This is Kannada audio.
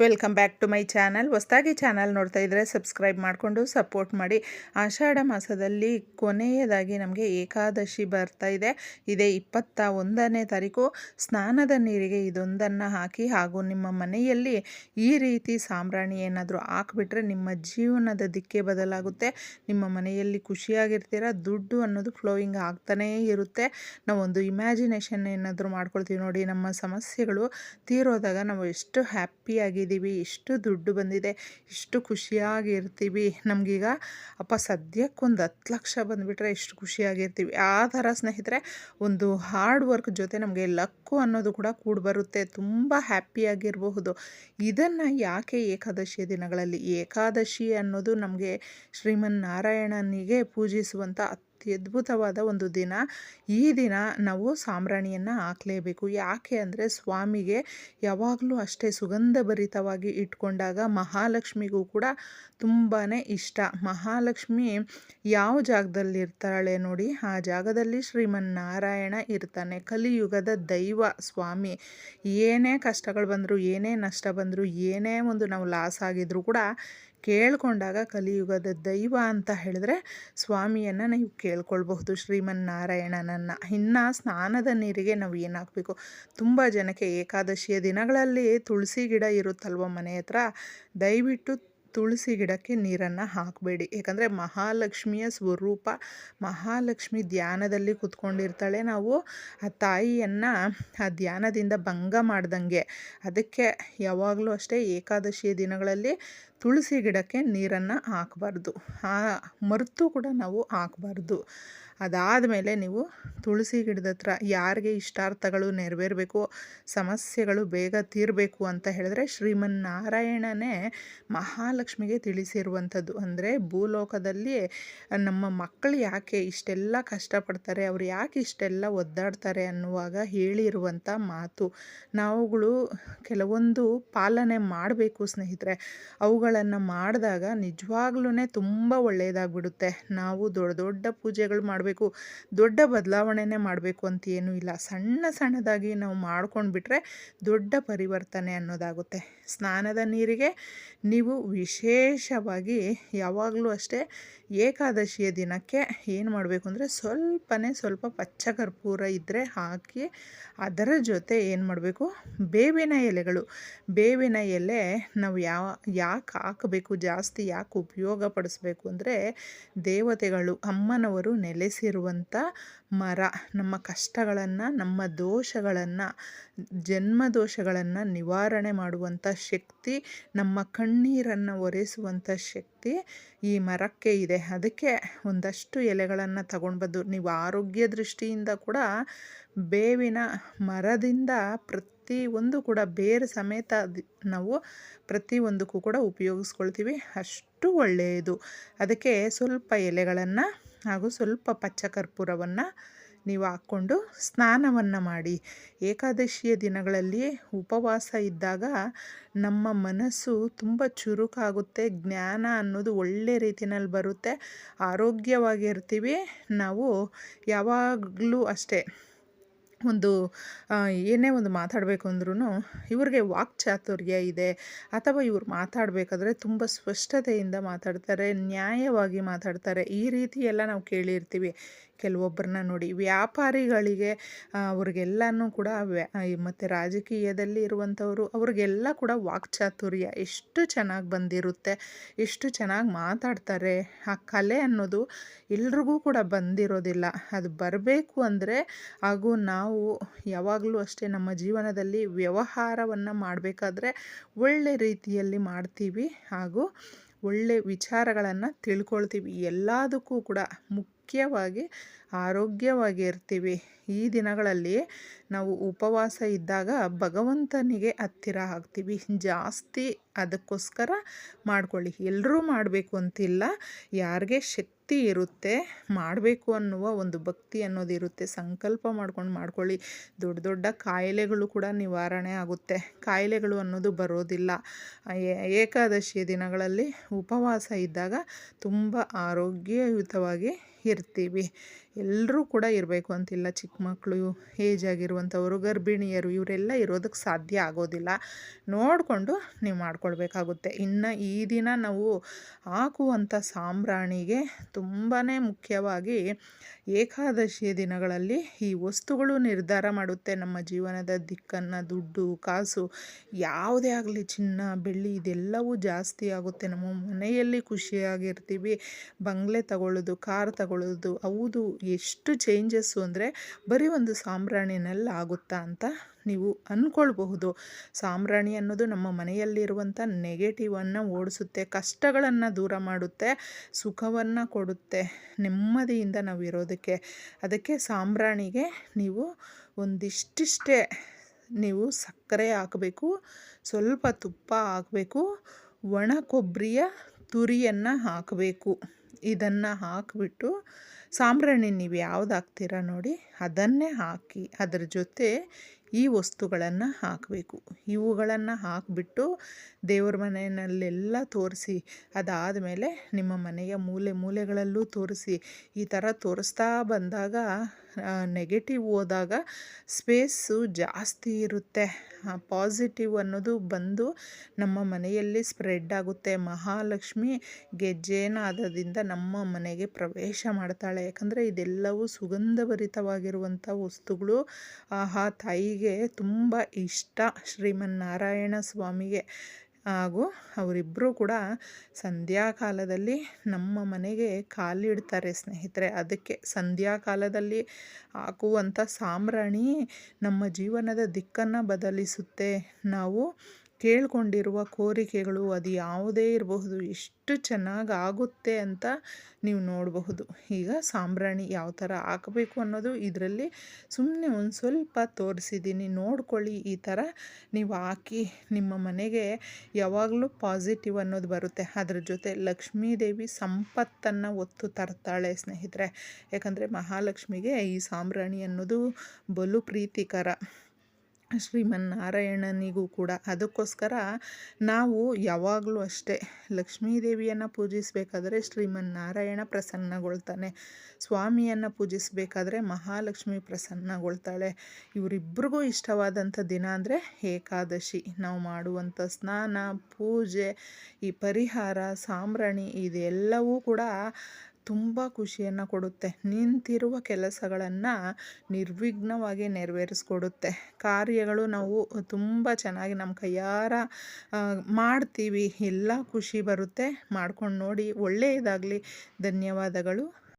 Welcome back to my channel ಹೊಸ್ತಾಗಿ ಚಾನಲ್ ನೋಡ್ತಾ ಇದ್ದರೆ ಸಬ್ಸ್ಕ್ರೈಬ್ ಮಾಡಿಕೊಂಡು ಸಪೋರ್ಟ್ ಮಾಡಿ. ಆಷಾಢ ಮಾಸದಲ್ಲಿ ಕೊನೆಯದಾಗಿ ನಮಗೆ ಏಕಾದಶಿ ಬರ್ತಾ ಇದೆ. ಇದೇ ಇಪ್ಪತ್ತ ಒಂದನೇ ತಾರೀಕು. ಸ್ನಾನದ ನೀರಿಗೆ ಇದೊಂದನ್ನು ಹಾಕಿ ಹಾಗೂ ನಿಮ್ಮ ಮನೆಯಲ್ಲಿ ಈ ರೀತಿ ಸಾಂಬ್ರಾಣಿ ಏನಾದರೂ ಹಾಕ್ಬಿಟ್ರೆ ನಿಮ್ಮ ಜೀವನದ ದಿಕ್ಕೆ ಬದಲಾಗುತ್ತೆ. ನಿಮ್ಮ ಮನೆಯಲ್ಲಿ ಖುಷಿಯಾಗಿರ್ತೀರ? ದುಡ್ಡು ಅನ್ನೋದು ಫ್ಲೋಯಿಂಗ್ ಆಗ್ತಾನೇ ಇರುತ್ತೆ. ನಾವೊಂದು ಇಮ್ಯಾಜಿನೇಷನ್ ಏನಾದರೂ ಮಾಡ್ಕೊಳ್ತೀವಿ ನೋಡಿ, ನಮ್ಮ ಸಮಸ್ಯೆಗಳು ತೀರೋದಾಗ ನಾವು ಎಷ್ಟು ಹ್ಯಾಪಿಯಾಗಿ ಇದ್ದೀವಿ ಇಷ್ಟು ದುಡ್ಡು ಬಂದಿದೆ, ಇಷ್ಟು ಖುಷಿಯಾಗಿ ಇರ್ತೀವಿ ನಮಗೀಗ ಅಪ್ಪ ಸದ್ಯಕ್ಕೊಂದು ಹತ್ತು ಲಕ್ಷ ಬಂದುಬಿಟ್ರೆ ಇಷ್ಟು ಖುಷಿಯಾಗಿರ್ತೀವಿ. ಆ ಥರ ಸ್ನೇಹಿತರೆ, ಒಂದು ಹಾರ್ಡ್ ವರ್ಕ್ ಜೊತೆ ನಮಗೆ ಲಕ್ಕು ಅನ್ನೋದು ಕೂಡ ಕೂಡ ಬರುತ್ತೆ. ತುಂಬ ಹ್ಯಾಪಿಯಾಗಿರಬಹುದು ಇದನ್ನು ಯಾಕೆ ಏಕಾದಶಿಯ ದಿನಗಳಲ್ಲಿ? ಏಕಾದಶಿ ಅನ್ನೋದು ನಮಗೆ ಶ್ರೀಮನ್ನಾರಾಯಣನಿಗೆ ಪೂಜಿಸುವಂಥ ಅತ್ಯದ್ಭುತವಾದ ಒಂದು ದಿನ. ಈ ದಿನ ನಾವು ಸಾಂಬ್ರಾಣಿಯನ್ನು ಹಾಕಲೇಬೇಕು. ಯಾಕೆ ಅಂದರೆ ಸ್ವಾಮಿಗೆ ಯಾವಾಗಲೂ ಅಷ್ಟೇ ಸುಗಂಧ ಭರಿತವಾಗಿ ಇಟ್ಕೊಂಡಾಗ ಮಹಾಲಕ್ಷ್ಮಿಗೂ ಕೂಡ ತುಂಬಾ ಇಷ್ಟ. ಮಹಾಲಕ್ಷ್ಮಿ ಯಾವ ಜಾಗದಲ್ಲಿ ಇರ್ತಾಳೆ ನೋಡಿ. ಆ ಜಾಗದಲ್ಲಿ ಶ್ರೀಮನ್ನಾರಾಯಣ ಇರ್ತಾನೆ. ಕಲಿಯುಗದ ದೈವ ಸ್ವಾಮಿ. ಏನೇ ಕಷ್ಟಗಳು ಬಂದರೂ, ಏನೇ ನಷ್ಟ ಬಂದರೂ, ಏನೇ ಒಂದು ನಾವು ಲಾಸ್ ಆಗಿದ್ರೂ ಕೂಡ ಕೇಳ್ಕೊಂಡಾಗ ಕಲಿಯುಗದ ದೈವ ಅಂತ ಹೇಳಿದ್ರೆ ಸ್ವಾಮಿಯನ್ನು ನೀವು ಕೇಳ್ಕೊಳ್ಬಹುದು. ಶ್ರೀಮನ್ನಾರಾಯಣನನ್ನು. ಇನ್ನು ಸ್ನಾನದ ನೀರಿಗೆ ನಾವು ಏನು ಹಾಕಬೇಕು ತುಂಬ ಜನಕ್ಕೆ ಏಕಾದಶಿಯ ದಿನಗಳಲ್ಲಿ ತುಳಸಿ ಗಿಡ ಇರುತ್ತಲ್ವ ಮನೆ ಹತ್ರ? ದಯವಿಟ್ಟು ತುಳಸಿ ಗಿಡಕ್ಕೆ ನೀರನ್ನು ಹಾಕಬೇಡಿ. ಏಕೆಂದರೆ ಮಹಾಲಕ್ಷ್ಮಿಯ ಸ್ವರೂಪ, ಮಹಾಲಕ್ಷ್ಮಿ ಧ್ಯಾನದಲ್ಲಿ ಕೂತ್ಕೊಂಡಿರ್ತಾಳೆ ನಾವು. ಆ ತಾಯಿಯನ್ನು ಆ ಧ್ಯಾನದಿಂದ ಭಂಗ ಮಾಡ್ದಂಗೆ. ಅದಕ್ಕೆ ಯಾವಾಗಲೂ ಅಷ್ಟೇ ಏಕಾದಶಿಯ ದಿನಗಳಲ್ಲಿ ತುಳಸಿ ಗಿಡಕ್ಕೆ ನೀರನ್ನು ಹಾಕಬಾರ್ದು. ಆ ಮರೆತು ಕೂಡ ನಾವು ಹಾಕಬಾರ್ದು. ಅದಾದಮೇಲೆ ನೀವು ತುಳಸಿ ಗಿಡದ ಹತ್ರ ಯಾರಿಗೆ ಇಷ್ಟಾರ್ಥಗಳು ನೆರವೇರಬೇಕು, ಸಮಸ್ಯೆಗಳು ಬೇಗ ತೀರಬೇಕು ಅಂತ ಹೇಳಿದ್ರೆ ಶ್ರೀಮನ್ನಾರಾಯಣನೇ ಮಹಾಲಕ್ಷ್ಮಿಗೆ ತಿಳಿಸಿರುವಂಥದ್ದು. ಅಂದರೆ ಭೂಲೋಕದಲ್ಲಿ ನಮ್ಮ ಮಕ್ಕಳು ಯಾಕೆ ಇಷ್ಟೆಲ್ಲ ಕಷ್ಟಪಡ್ತಾರೆ, ಅವ್ರು ಯಾಕೆ ಇಷ್ಟೆಲ್ಲ ಒದ್ದಾಡ್ತಾರೆ ಅನ್ನುವಾಗ ಹೇಳಿರುವಂಥ ಮಾತು. ನಾವುಗಳು ಕೆಲವೊಂದು ಪಾಲನೆ ಮಾಡಬೇಕು ಸ್ನೇಹಿತರೆ. ಅವುಗಳನ್ನು ಮಾಡಿದಾಗ ನಿಜವಾಗ್ಲೂ ತುಂಬ ಒಳ್ಳೆಯದಾಗ್ಬಿಡುತ್ತೆ ನಾವು ದೊಡ್ಡ ದೊಡ್ಡ ಪೂಜೆಗಳು ಮಾಡಬೇಕು, ದೊಡ್ಡ ಬದಲಾವಣೆನೇ ಮಾಡಬೇಕು ಅಂತ ಏನೂ ಇಲ್ಲ. ಸಣ್ಣ ಸಣ್ಣದಾಗಿ ನಾವು ಮಾಡ್ಕೊಂಡು ಬಿಟ್ಟರೆ ದೊಡ್ಡ ಪರಿವರ್ತನೆ ಅನ್ನೋದಾಗುತ್ತೆ. ಸ್ನಾನದ ನೀರಿಗೆ. ನೀವು ವಿಶೇಷವಾಗಿ ಯಾವಾಗಲೂ ಅಷ್ಟೇ ಏಕಾದಶಿಯ ದಿನಕ್ಕೆ ಏನು ಮಾಡಬೇಕು ಅಂದರೆ ಸ್ವಲ್ಪನೇ ಸ್ವಲ್ಪ ಪಚ್ಚ ಕರ್ಪೂರ ಇದ್ದರೆ ಹಾಕಿ ಅದರ ಜೊತೆ ಏನು ಮಾಡಬೇಕು? ಬೇವಿನ ಎಲೆಗಳು. ಬೇವಿನ ಎಲೆ ನಾವು ಯಾವ ಯಾಕೆ ಹಾಕಬೇಕು? ಜಾಸ್ತಿ ಯಾಕೆ ಉಪಯೋಗ ಪಡಿಸ್ಬೇಕು ಅಂದರೆ ದೇವತೆಗಳು ಅಮ್ಮನವರು ನೆಲೆಸಿರುವಂಥ ಮರ, ನಮ್ಮ ಕಷ್ಟಗಳನ್ನು, ನಮ್ಮ ದೋಷಗಳನ್ನು, ಜನ್ಮ ದೋಷಗಳನ್ನು ನಿವಾರಣೆ ಮಾಡುವಂಥ ಶಕ್ತಿ, ನಮ್ಮ ಕಣ್ಣೀರನ್ನು ಒರೆಸುವಂಥ ಶಕ್ತಿ ಈ ಮರಕ್ಕೆ ಇದೆ. ಅದಕ್ಕೆ ಒಂದಷ್ಟು ಎಲೆಗಳನ್ನು ತಗೊಂಡು ಬಂದು ನೀವು ಆರೋಗ್ಯ ದೃಷ್ಟಿಯಿಂದ ಕೂಡ ಬೇವಿನ ಮರದಿಂದ ಪ್ರತಿ ಒಂದು ಕೂಡ ಬೇರು ಸಮೇತ ನಾವು ಪ್ರತಿಯೊಂದಕ್ಕೂ ಕೂಡ ಉಪಯೋಗಿಸ್ಕೊಳ್ತೀವಿ. ಅಷ್ಟು ಒಳ್ಳೆಯದು. ಅದಕ್ಕೆ ಸ್ವಲ್ಪ ಎಲೆಗಳನ್ನು ಹಾಗೂ ಸ್ವಲ್ಪ ಪಚ್ಚ ಕರ್ಪೂರವನ್ನು ನೀವು ಹಾಕ್ಕೊಂಡು ಸ್ನಾನವನ್ನು ಮಾಡಿ. ಏಕಾದಶಿಯ ದಿನಗಳಲ್ಲಿ ಉಪವಾಸ ಇದ್ದಾಗ ನಮ್ಮ ಮನಸ್ಸು ತುಂಬ ಚುರುಕಾಗುತ್ತೆ. ಜ್ಞಾನ ಅನ್ನೋದು ಒಳ್ಳೆ ರೀತಿಯಲ್ಲಿ ಬರುತ್ತೆ. ಆರೋಗ್ಯವಾಗಿರ್ತೀವಿ. ನಾವು ಯಾವಾಗಲೂ ಅಷ್ಟೇ. ಒಂದು ಏನೇ ಒಂದು ಮಾತಾಡಬೇಕು ಅಂದ್ರೂ ಇವ್ರಿಗೆ ವಾಕ್ಚಾತುರ್ಯ ಇದೆ. ಅಥವಾ ಇವ್ರು ಮಾತಾಡಬೇಕಾದ್ರೆ ತುಂಬ ಸ್ಪಷ್ಟತೆಯಿಂದ ಮಾತಾಡ್ತಾರೆ, ನ್ಯಾಯವಾಗಿ ಮಾತಾಡ್ತಾರೆ. ಈ ರೀತಿ ಎಲ್ಲ ನಾವು ಕೇಳಿರ್ತೀವಿ. ಕೆಲವೊಬ್ಬರನ್ನ ನೋಡಿ. ವ್ಯಾಪಾರಿಗಳಿಗೆ ಅವ್ರಿಗೆಲ್ಲನೂ ಕೂಡ ಮತ್ತು ರಾಜಕೀಯದಲ್ಲಿ ಇರುವಂಥವರು ಅವ್ರಿಗೆಲ್ಲ ಕೂಡ ವಾಕ್ಚಾತುರ್ಯ ಎಷ್ಟು ಚೆನ್ನಾಗಿ ಬಂದಿರುತ್ತೆ, ಎಷ್ಟು ಚೆನ್ನಾಗಿ ಮಾತಾಡ್ತಾರೆ, ಆ ಕಲೆ ಅನ್ನೋದು ಎಲ್ರಿಗೂ ಕೂಡ ಬಂದಿರೋದಿಲ್ಲ. ಅದು ಬರಬೇಕು ಅಂದರೆ ಹಾಗೂ ನಾವು ಯಾವಾಗಲೂ ಅಷ್ಟೇ ನಮ್ಮ ಜೀವನದಲ್ಲಿ ವ್ಯವಹಾರವನ್ನು ಮಾಡಬೇಕಾದ್ರೆ ಒಳ್ಳೆ ರೀತಿಯಲ್ಲಿ ಮಾಡ್ತೀವಿ ಹಾಗೂ ಒಳ್ಳೆ ವಿಚಾರಗಳನ್ನು ತಿಳ್ಕೊಳ್ತೀವಿ. ಎಲ್ಲದಕ್ಕೂ ಕೂಡ ಮುಖ್ಯವಾಗಿ ಆರೋಗ್ಯವಾಗಿ ಇರ್ತೀವಿ. ಈ ದಿನಗಳಲ್ಲಿ ನಾವು ಉಪವಾಸ ಇದ್ದಾಗ ಭಗವಂತನಿಗೆ ಹತ್ತಿರ ಆಗ್ತೀವಿ. ಜಾಸ್ತಿ ಅದಕ್ಕೋಸ್ಕರ ಮಾಡ್ಕೊಳ್ಳಿ. ಎಲ್ಲರೂ ಮಾಡಬೇಕು ಅಂತಿಲ್ಲ. ಯಾರಿಗೆ ಶಕ್ತಿ ಇರುತ್ತೆ, ಮಾಡಬೇಕು ಅನ್ನುವ ಒಂದು ಭಕ್ತಿ ಅನ್ನೋದಿರುತ್ತೆ ಸಂಕಲ್ಪ ಮಾಡ್ಕೊಂಡು ಮಾಡ್ಕೊಳ್ಳಿ. ದೊಡ್ಡ ದೊಡ್ಡ ಕಾಯಿಲೆಗಳು ಕೂಡ ನಿವಾರಣೆ ಆಗುತ್ತೆ. ಕಾಯಿಲೆಗಳು ಅನ್ನೋದು ಬರೋದಿಲ್ಲ. ಏಕಾದಶಿಯ ದಿನಗಳಲ್ಲಿ ಉಪವಾಸ ಇದ್ದಾಗ ತುಂಬ ಆರೋಗ್ಯಯುತವಾಗಿ ಇರ್ತೀವಿ. ಎಲ್ಲರೂ ಕೂಡ ಇರಬೇಕು ಅಂತಿಲ್ಲ. ಚಿಕ್ಕ ಮಕ್ಕಳು, ಏಜ್ ಆಗಿರುವಂಥವರು, ಗರ್ಭಿಣಿಯರು, ಇವರೆಲ್ಲ ಇರೋದಕ್ಕೆ ಸಾಧ್ಯ ಆಗೋದಿಲ್ಲ. ನೋಡಿಕೊಂಡು ನೀವು ಮಾಡ್ಕೊಳ್ಬೇಕಾಗುತ್ತೆ. ಇನ್ನು ಈ ದಿನ ನಾವು ಹಾಕುವಂಥ ಸಾಂಬ್ರಾಣಿಗೆ ತುಂಬಾ ಮುಖ್ಯವಾಗಿ ಏಕಾದಶಿಯ ದಿನಗಳಲ್ಲಿ ಈ ವಸ್ತುಗಳು ನಿರ್ಧಾರ ಮಾಡುತ್ತೆ. ನಮ್ಮ ಜೀವನದ ದಿಕ್ಕನ್ನು, ದುಡ್ಡು, ಕಾಸು, ಯಾವುದೇ ಆಗಲಿ, ಚಿನ್ನ, ಬೆಳ್ಳಿ, ಇದೆಲ್ಲವೂ ಜಾಸ್ತಿ ಆಗುತ್ತೆ. ನಮ್ಮ ಮನೆಯಲ್ಲಿ ಖುಷಿಯಾಗಿರ್ತೀವಿ. ಬಂಗ್ಲೆ ತಗೊಳ್ಳೋದು, ಕಾರ್ ತಗೊಳ್ಳೋದು, ಹೌದು ಎಷ್ಟು ಚೇಂಜಸ್ಸು ಅಂದರೆ ಬರೀ ಒಂದು ಸಾಂಬ್ರಾಣಿನಲ್ಲಿ ಆಗುತ್ತಾ ಅಂತ ನೀವು ಅಂದ್ಕೊಳ್ಬಹುದು ಸಾಂಬ್ರಾಣಿ ಅನ್ನೋದು ನಮ್ಮ ಮನೆಯಲ್ಲಿರುವಂಥ ನೆಗೆಟಿವನ್ನು ಓಡಿಸುತ್ತೆ, ಕಷ್ಟಗಳನ್ನು ದೂರ ಮಾಡುತ್ತೆ, ಸುಖವನ್ನು ಕೊಡುತ್ತೆ, ನೆಮ್ಮದಿಯಿಂದ ನಾವು ಇರೋದಕ್ಕೆ. ಅದಕ್ಕೆ ಸಾಂಬ್ರಾಣಿಗೆ ನೀವು ಒಂದಿಷ್ಟಿಷ್ಟೇ ನೀವು ಸಕ್ಕರೆ ಹಾಕಬೇಕು, ಸ್ವಲ್ಪ ತುಪ್ಪ ಹಾಕಬೇಕು, ಒಣ ಕೊಬ್ಬರಿಯ ತುರಿಯನ್ನು ಹಾಕಬೇಕು. ಇದನ್ನು ಹಾಕಿಬಿಟ್ಟು ಸಾಂಬ್ರಾಣಿ ನೀವು ಯಾವ್ದು ಹಾಕ್ತೀರ ನೋಡಿ, ಅದನ್ನೇ ಹಾಕಿ, ಅದರ ಜೊತೆ ಈ ವಸ್ತುಗಳನ್ನು ಹಾಕಬೇಕು. ಇವುಗಳನ್ನು ಹಾಕಿಬಿಟ್ಟು ದೇವ್ರ ಮನೆಯಲ್ಲೆಲ್ಲ ತೋರಿಸಿ ಅದಾದ ಮೇಲೆ ನಿಮ್ಮ ಮನೆಯ ಮೂಲೆ ಮೂಲೆಗಳಲ್ಲೂ ತೋರಿಸಿ, ಈ ಥರ ತೋರಿಸ್ತಾ ಬಂದಾಗ ನೆಗೆಟಿವ್ ಹೋದಾಗ ಸ್ಪೇಸು ಜಾಸ್ತಿ ಇರುತ್ತೆ. ಪಾಸಿಟಿವ್ ಅನ್ನೋದು ಬಂದು ನಮ್ಮ ಮನೆಯಲ್ಲಿ ಸ್ಪ್ರೆಡ್ ಆಗುತ್ತೆ. ಮಹಾಲಕ್ಷ್ಮಿ ಗೆಜ್ಜೇನಾದದಿಂದ ನಮ್ಮ ಮನೆಗೆ ಪ್ರವೇಶ ಮಾಡ್ತಾಳೆ. ಯಾಕಂದರೆ ಇದೆಲ್ಲವೂ ಸುಗಂಧಭರಿತವಾಗಿರುವಂಥ ವಸ್ತುಗಳು. ಆ ತಾಯಿಗೆ ತುಂಬ ಇಷ್ಟ ಶ್ರೀಮನ್ನಾರಾಯಣ ಸ್ವಾಮಿಗೆ. ಹಾಗೂ ಅವರಿಬ್ಬರೂ ಕೂಡ ಸಂಧ್ಯಾಕಾಲದಲ್ಲಿ ನಮ್ಮ ಮನೆಗೆ ಕಾಲಿಡ್ತಾರೆ ಸ್ನೇಹಿತರೆ. ಅದಕ್ಕೆ ಸಂಧ್ಯಾಕಾಲದಲ್ಲಿ ಹಾಕುವಂಥ ಸಾಂಬ್ರಾಣಿ ನಮ್ಮ ಜೀವನದ ದಿಕ್ಕನ್ನು ಬದಲಿಸುತ್ತೆ. ನಾವು ಕೇಳ್ಕೊಂಡಿರುವ ಕೋರಿಕೆಗಳು ಅದು ಯಾವುದೇ ಇರಬಹುದು. ಎಷ್ಟು ಚೆನ್ನಾಗಿ ಆಗುತ್ತೆ ಅಂತ ನೀವು ನೋಡಬಹುದು. ಈಗ ಸಾಂಬ್ರಾಣಿ ಯಾವ ಥರ ಹಾಕಬೇಕು ಅನ್ನೋದು ಇದರಲ್ಲಿ ಸುಮ್ಮನೆ ಒಂದು ಸ್ವಲ್ಪ ತೋರಿಸಿದ್ದೀನಿ ನೋಡ್ಕೊಳ್ಳಿ ಈ ಥರ ನೀವು ಹಾಕಿ ನಿಮ್ಮ ಮನೆಗೆ ಯಾವಾಗಲೂ ಪಾಸಿಟಿವ್ ಅನ್ನೋದು ಬರುತ್ತೆ. ಅದ್ರ ಜೊತೆ ಲಕ್ಷ್ಮೀದೇವಿ ಸಂಪತ್ತನ್ನು ಒತ್ತು ತರ್ತಾಳೆ ಸ್ನೇಹಿತರೆ. ಯಾಕಂದರೆ ಮಹಾಲಕ್ಷ್ಮಿಗೆ ಈ ಸಾಂಬ್ರಾಣಿ ಅನ್ನೋದು ಬಲು ಪ್ರೀತಿಕರ. ಶ್ರೀಮನ್ನಾರಾಯಣನಿಗೂ ಕೂಡ. ಅದಕ್ಕೋಸ್ಕರ ನಾವು ಯಾವಾಗಲೂ ಅಷ್ಟೇ ಲಕ್ಷ್ಮೀದೇವಿಯನ್ನು ಪೂಜಿಸಬೇಕಾದ್ರೆ ಶ್ರೀಮನ್ನಾರಾಯಣ ಪ್ರಸನ್ನಗೊಳ್ತಾನೆ. ಸ್ವಾಮಿಯನ್ನು ಪೂಜಿಸಬೇಕಾದ್ರೆ ಮಹಾಲಕ್ಷ್ಮಿ ಪ್ರಸನ್ನಗೊಳ್ತಾಳೆ. ಇವರಿಬ್ಬರಿಗೂ ಇಷ್ಟವಾದಂಥ ದಿನ ಅಂದರೆ ಏಕಾದಶಿ. ನಾವು ಮಾಡುವಂಥ ಸ್ನಾನ, ಪೂಜೆ, ಈ ಪರಿಹಾರ, ಸಾಂಬ್ರಾಣಿ, ಇದೆಲ್ಲವೂ ಕೂಡ ತುಂಬ ಖುಷಿಯನ್ನು ಕೊಡುತ್ತೆ. ನಿಂತಿರುವ ಕೆಲಸಗಳನ್ನು ನಿರ್ವಿಘ್ನವಾಗಿ ನೆರವೇರಿಸ್ಕೊಡುತ್ತೆ. ಕಾರ್ಯಗಳು ನಾವು ತುಂಬ ಚೆನ್ನಾಗಿ ನಮ್ಮ ಕೈಯಾರ ಮಾಡ್ತೀವಿ. ಎಲ್ಲ ಖುಷಿ ಬರುತ್ತೆ. ಮಾಡ್ಕೊಂಡು ನೋಡಿ ಒಳ್ಳೆಯದಾಗಲಿ. ಧನ್ಯವಾದಗಳು.